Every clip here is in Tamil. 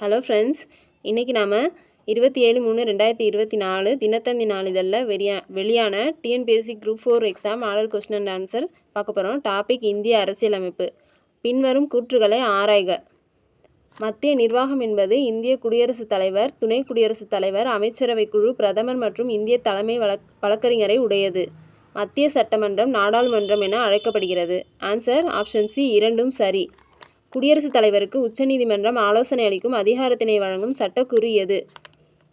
ஹலோ ஃப்ரெண்ட்ஸ் இன்றைக்கி நாம் இருபத்தி ஏழு மூணு ரெண்டாயிரத்தி இருபத்தி நாலு தினத்தந்தி நாளிதழில் வெளியா வெளியான TNPSC group four exam order question and answer பார்க்க போகிறோம் டாபிக் இந்திய அரசியலமைப்பு. பின்வரும் கூற்றுகளை ஆராய்க. மத்திய நிர்வாகம் என்பது இந்திய குடியரசுத் தலைவர் துணை குடியரசுத் தலைவர் அமைச்சரவை குழு பிரதமர் மற்றும் இந்திய தலைமை வழக் வழக்கறிஞரை உடையது. மத்திய சட்டமன்றம் நாடாளுமன்றம் என அழைக்கப்படுகிறது. ஆன்சர் ஆப்ஷன் சி இரண்டும் சரி. குடியரசுத் தலைவருக்கு உச்சநீதிமன்றம் ஆலோசனை அளிக்கும் அதிகாரத்தினை வழங்கும் சட்டக்கூறு எது?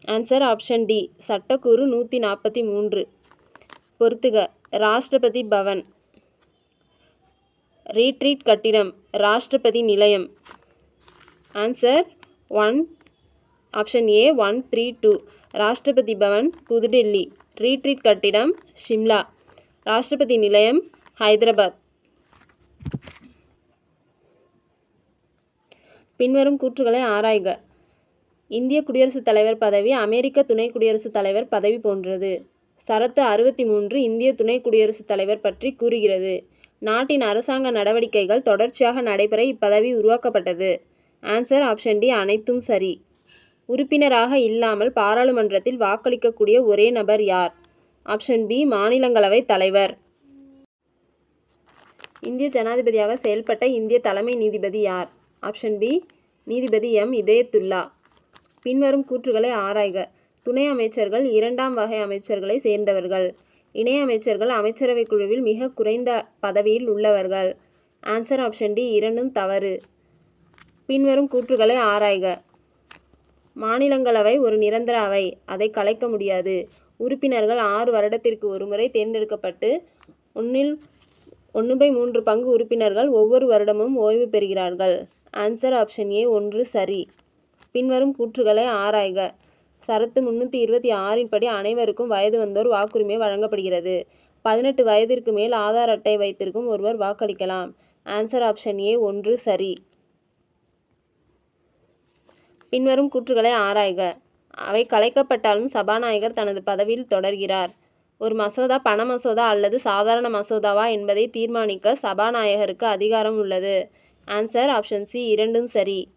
Answer option D. சட்டக்கூறு நூற்றி நாற்பத்தி மூன்று. பொறுத்துக. ராஷ்டிரபதி பவன். ரீட்ரீட் கட்டிடம். Rashtrapati Nilayam. Answer one. Option A one three two. Rashtrapati Bhavan Pudhudelhi. Retreat கட்டிடம் ஷிம்லா. ராஷ்டிரபதி நிலையம் ஹைதராபாத். பின்வரும் கூற்றுகளை ஆராய்க. இந்திய குடியரசுத் தலைவர் பதவி அமெரிக்க துணை குடியரசுத் தலைவர் பதவி போன்றது. சரத்து அறுபத்தி மூன்று இந்திய துணை குடியரசுத் தலைவர் பற்றி கூறுகிறது. நாட்டின் அரசாங்க நடவடிக்கைகள் தொடர்ச்சியாக நடைபெற இப்பதவி உருவாக்கப்பட்டது. ஆன்சர் ஆப்ஷன் டி அனைத்தும் சரி. உறுப்பினராக இல்லாமல் பாராளுமன்றத்தில் வாக்களிக்கக்கூடிய ஒரே நபர் யார்? ஆப்ஷன் பி மாநிலங்களவை தலைவர். இந்திய ஜனாதிபதியாக செயல்பட்ட இந்திய தலைமை நீதிபதி யார்? ஆப்ஷன் பி நீதிபதி எம். இதயத்துல்லா. பின்வரும் கூற்றுகளை ஆராய்க. துணை அமைச்சர்கள் இரண்டாம் வகை அமைச்சர்களை சேர்ந்தவர்கள். இணை அமைச்சர்கள் அமைச்சரவை குழுவில் மிக குறைந்த பதவியில் உள்ளவர்கள். ஆன்சர் ஆப்ஷன் டி இரண்டும் தவறு. பின்வரும் கூற்றுகளை ஆராய்க. மாநிலங்களவை ஒரு நிரந்தர அவை. அதை கலைக்க முடியாது. உறுப்பினர்கள் ஆறு வருடத்திற்கு ஒருமுறை தேர்ந்தெடுக்கப்பட்டு ஒன்றில் ஒன்று பை மூன்று பங்கு உறுப்பினர்கள் ஒவ்வொரு வருடமும் ஓய்வு பெறுகிறார்கள். ஆன்சர் ஆப்ஷன் ஏ ஒன்று சரி. பின்வரும் கூற்றுகளை ஆராய்க. சரத்து முன்னூற்றி இருபத்தி ஆறின் படி அனைவருக்கும் வயது வந்தோர் வாக்குரிமை வழங்கப்படுகிறது. பதினெட்டு வயதிற்கு மேல் ஆதார் அட்டை வைத்திருக்கும் ஒருவர் வாக்களிக்கலாம். ஆன்சர் ஆப்ஷன் ஏ ஒன்று சரி. பின்வரும் கூற்றுகளை ஆராய்க. அவை கலைக்கப்பட்டாலும் சபாநாயகர் தனது பதவியில் தொடர்கிறார். ஒரு மசோதா பண மசோதா அல்லது சாதாரண மசோதாவா என்பதை தீர்மானிக்க சபாநாயகருக்கு அதிகாரம் உள்ளது. ஆன்சர் ஆப்ஷன் சி இரண்டும் சரி.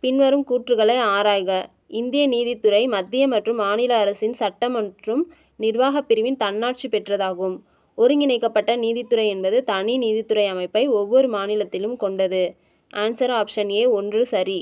பின்வரும் கூற்றுகளை ஆராய்க. இந்திய நீதித்துறை மத்திய மற்றும் மாநில அரசின் சட்டம் மற்றும் நிர்வாகப் பிரிவின் தன்னாட்சி பெற்றதாகும். ஒருங்கிணைக்கப்பட்ட நீதித்துறை என்பது தனி நீதித்துறை அமைப்பை ஒவ்வொரு மாநிலத்திலும் கொண்டது. ஆன்சர் ஆப்ஷன் ஏ ஒன்று சரி.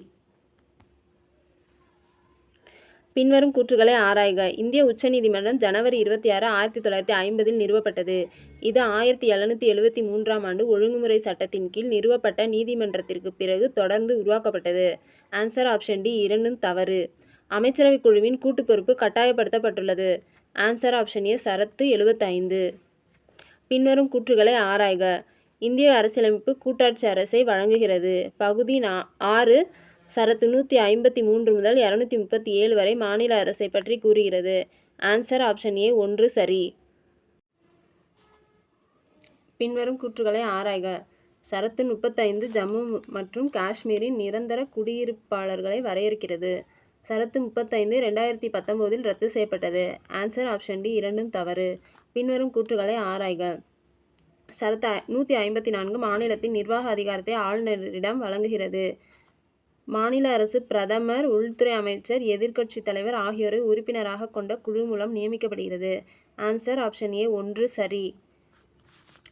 பின்வரும் கூற்றுகளை ஆராய்க. இந்திய உச்சநீதிமன்றம் ஜனவரி இருபத்தி ஆறு ஆயிரத்தி தொள்ளாயிரத்தி ஐம்பதில் நிறுவப்பட்டது. இது ஆயிரத்தி எழுநூற்றி எழுபத்தி மூன்றாம் ஆண்டு ஒழுங்குமுறை சட்டத்தின் கீழ் நிறுவப்பட்ட நீதிமன்றத்திற்கு பிறகு தொடர்ந்து உருவாக்கப்பட்டது. ஆன்சர் ஆப்ஷன் டி இரண்டும் தவறு. அமைச்சரவைக் குழுவின் கூட்டு பொறுப்பு கட்டாயப்படுத்தப்பட்டுள்ளது. ஆன்சர் ஆப்ஷன் ஏ சரத்து எழுபத்தைந்து. பின்வரும் கூற்றுகளை ஆராய்க. இந்திய அரசியலமைப்பு கூட்டாட்சி அரசை வழங்குகிறது. பகுதி நா ஆறு சரத்து நூற்றி ஐம்பத்தி மூன்று முதல் இரநூத்தி முப்பத்தி ஏழு வரை மாநில அரசை பற்றி கூறுகிறது. ஆன்சர் ஆப்ஷன் ஏ ஒன்று சரி. பின்வரும் கூற்றுகளை ஆராய்க. சரத்து முப்பத்தைந்து ஜம்மு மற்றும் காஷ்மீரின் நிரந்தர குடியிருப்பாளர்களை வரையறுக்கிறது. சரத்து முப்பத்தைந்து ரெண்டாயிரத்தி பத்தொம்போதில் ரத்து செய்யப்பட்டது. ஆன்சர் ஆப்ஷன் டி இரண்டும் தவறு. பின்வரும் கூற்றுகளை ஆராய்க. சரத்து நூற்றி ஐம்பத்தி நான்கு மாநிலத்தின் நிர்வாக அதிகாரத்தை ஆளுநரிடம் வழங்குகிறது. மாநில அரசு பிரதமர் உள்துறை அமைச்சர் எதிர்க்கட்சி தலைவர் ஆகியோரை உறுப்பினராக கொண்ட குழு மூலம் நியமிக்கப்படுகிறது. ஆன்சர் ஆப்ஷன் ஏ ஒன்று சரி.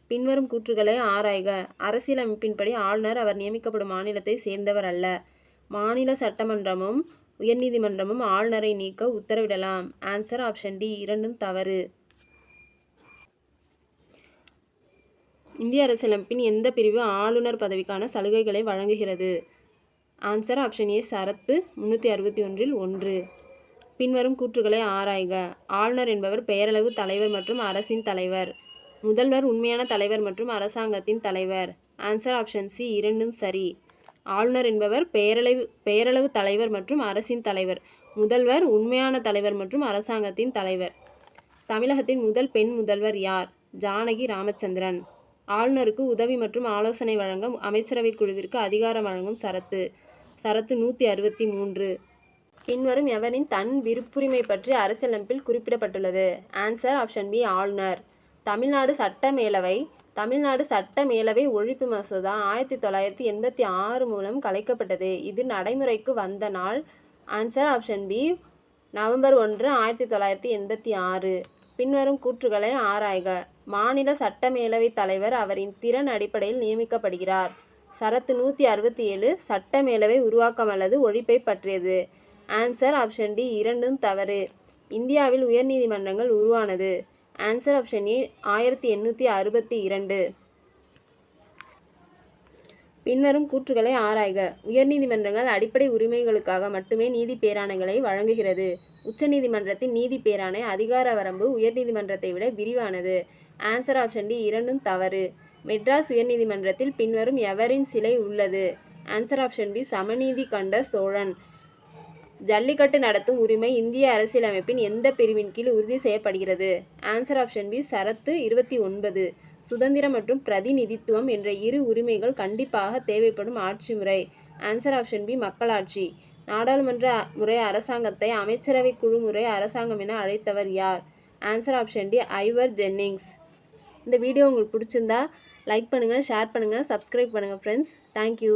பின்வரும் கூற்றுகளை ஆராய்க. அரசியலமைப்பின்படி ஆளுநர் அவர் நியமிக்கப்படும் மாநிலத்தை சேர்ந்தவர் அல்ல. மாநில சட்டமன்றமும் உயர்நீதிமன்றமும் ஆளுநரை நீக்க உத்தரவிடலாம். ஆன்சர் ஆப்ஷன் டி இரண்டும் தவறு. இந்திய அரசியலமைப்பின் எந்த பிரிவு ஆளுநர் பதவிக்கான சலுகைகளை வழங்குகிறது? ஆன்சர் ஆப்ஷன் ஏ சரத்து முன்னூற்றி அறுபத்தி ஒன்றில் ஒன்று. பின்வரும் கூற்றுகளை ஆராய்க. ஆளுநர் என்பவர் பெயரளவு தலைவர் மற்றும் அரசின் தலைவர். முதல்வர் உண்மையான தலைவர் மற்றும் அரசாங்கத்தின் தலைவர். ஆன்சர் ஆப்ஷன் சி இரண்டும் சரி. ஆளுநர் என்பவர் பெயரளவு பெயரளவு தலைவர் மற்றும் அரசின் தலைவர். முதல்வர் உண்மையான தலைவர் மற்றும் அரசாங்கத்தின் தலைவர். தமிழகத்தின் முதல் பெண் முதல்வர் யார்? ஜானகி ராமச்சந்திரன். ஆளுநருக்கு உதவி மற்றும் ஆலோசனை வழங்க அமைச்சரவைக் குழுவிற்கு அதிகாரம் வழங்கும் சரத்து. சரத்து நூற்றி அறுபத்தி மூன்று. பின்வரும் எவரின் தன் விருப்புரிமை பற்றி அரசியலமைப்பில் குறிப்பிடப்பட்டுள்ளது? ஆன்சர் ஆப்ஷன் பி ஆளுநர். தமிழ்நாடு சட்ட மேலவை தமிழ்நாடு சட்ட மேலவை ஒழிப்பு மசோதா ஆயிரத்தி தொள்ளாயிரத்தி எண்பத்தி ஆறு மூலம் கலைக்கப்பட்டது. இது நடைமுறைக்கு வந்த நாள். ஆன்சர் ஆப்ஷன் பி நவம்பர் ஒன்று ஆயிரத்தி தொள்ளாயிரத்தி எண்பத்தி ஆறு. பின்வரும் கூற்றுகளை ஆராய்க. மாநில சட்ட மேலவை தலைவர் அவரின் திறன் அடிப்படையில் நியமிக்கப்படுகிறார். சரத்து நூற்றி அறுபத்தி ஏழு சட்ட மேலவை உருவாக்கம் அல்லது ஒழிப்பை பற்றியது. ஆன்சர் ஆப்ஷன் டி இரண்டும் தவறு. இந்தியாவில் உயர்நீதிமன்றங்கள் உருவானது. ஆன்சர் ஆப்ஷன் ஏ ஆயிரத்தி எண்ணூற்றி அறுபத்தி இரண்டு. பின்வரும் கூற்றுகளை ஆராய்க. உயர்நீதிமன்றங்கள் அடிப்படை உரிமைகளுக்காக மட்டுமே நீதி பேராணைகளை வழங்குகிறது. உச்சநீதிமன்றத்தின் நீதி பேராணை அதிகார வரம்பு உயர்நீதிமன்றத்தை விட விரிவானது. ஆன்சர் ஆப்ஷன் டி இரண்டும் தவறு. மெட்ராஸ் உயர்நீதிமன்றத்தில் பின்வரும் எவரின் சிலை உள்ளது? ஆன்சர் ஆப்ஷன் பி சமநீதி கண்ட சோழன். ஜல்லிக்கட்டு நடத்தும் உரிமை இந்திய அரசியலமைப்பின் எந்த பிரிவின் கீழ் உறுதி செய்யப்படுகிறது? ஆன்சர் ஆப்ஷன் பி சரத்து இருபத்தி ஒன்பது. சுதந்திரம் மற்றும் பிரதிநிதித்துவம் என்ற இரு உரிமைகள் கண்டிப்பாக தேவைப்படும் ஆட்சி முறை. ஆன்சர் ஆப்ஷன் பி மக்களாட்சி. நாடாளுமன்ற முறை அரசாங்கத்தை அமைச்சரவை குழு முறை அரசாங்கம் என அழைத்தவர் யார்? Answer option D Ivor Jennings. இந்த வீடியோ உங்களுக்கு பிடிச்சிருந்தா லைக் பண்ணுங்கள் ஷேர் பண்ணுங்கள் சப்ஸ்கிரைப் பண்ணுங்கள் ஃப்ரெண்ட்ஸ் தேங்க்யூ